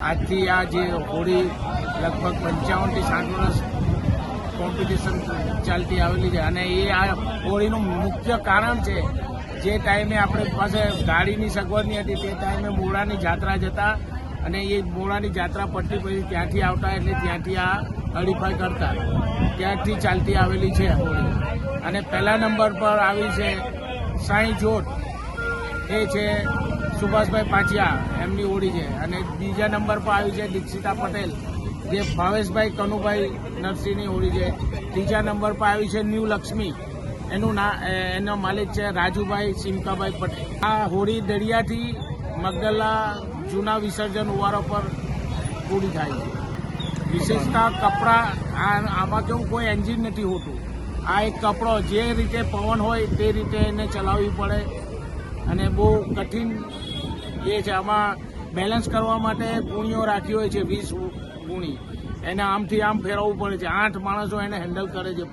આજથી આ જે હોળી લગભગ પંચાવનથી સાઠ વર્ષ કોમ્પિટિશન ચાલતી આવેલી છે અને એ આ હોળીનું મુખ્ય કારણ છે જે ટાઈમે આપણી પાસે ગાડીની સગવડ નહીં હતી તે ટાઈમે મોડાની જાત્રા જતા અને એ મોડાની જાત્રા પટ્ટી પછી ત્યાંથી આવતા એટલે ત્યાંથી આ હરીફાઈ કરતા. ત્યાંથી ચાલતી આવેલી છે હોળી. અને પહેલા નંબર પર આવી છે સાંઈ જોટ. એ છે સુભાષભાઈ પાંચિયા એમની હોડી છે. અને બીજા નંબર પર આવી છે દીક્ષિતા પટેલ, જે ભાવેશભાઈ કનુભાઈ નરસિંહની હોડી છે. ત્રીજા નંબર પર આવી છે ન્યૂ લક્ષ્મી. એનું ના એનો માલિક છે રાજુભાઈ સિમકાભાઈ પટેલ. આ હોળી દરિયાથી મગદલા જૂના વિસર્જન ઉવારો પર પૂરી થાય છે. વિશેષતા કપડા આમાં કેવું કોઈ એન્જિન નથી હોતું. આ એક કપડો જે રીતે પવન હોય તે રીતે એને ચલાવવી પડે. અને બહુ કઠિન એ છે. આમાં બેલેન્સ કરવા માટે ગુણીઓ રાખી હોય છે, વીસ ગુણી. એને આમથી આમ ફેરવવું પડે છે. આઠ માણસો એને હેન્ડલ કરે છે.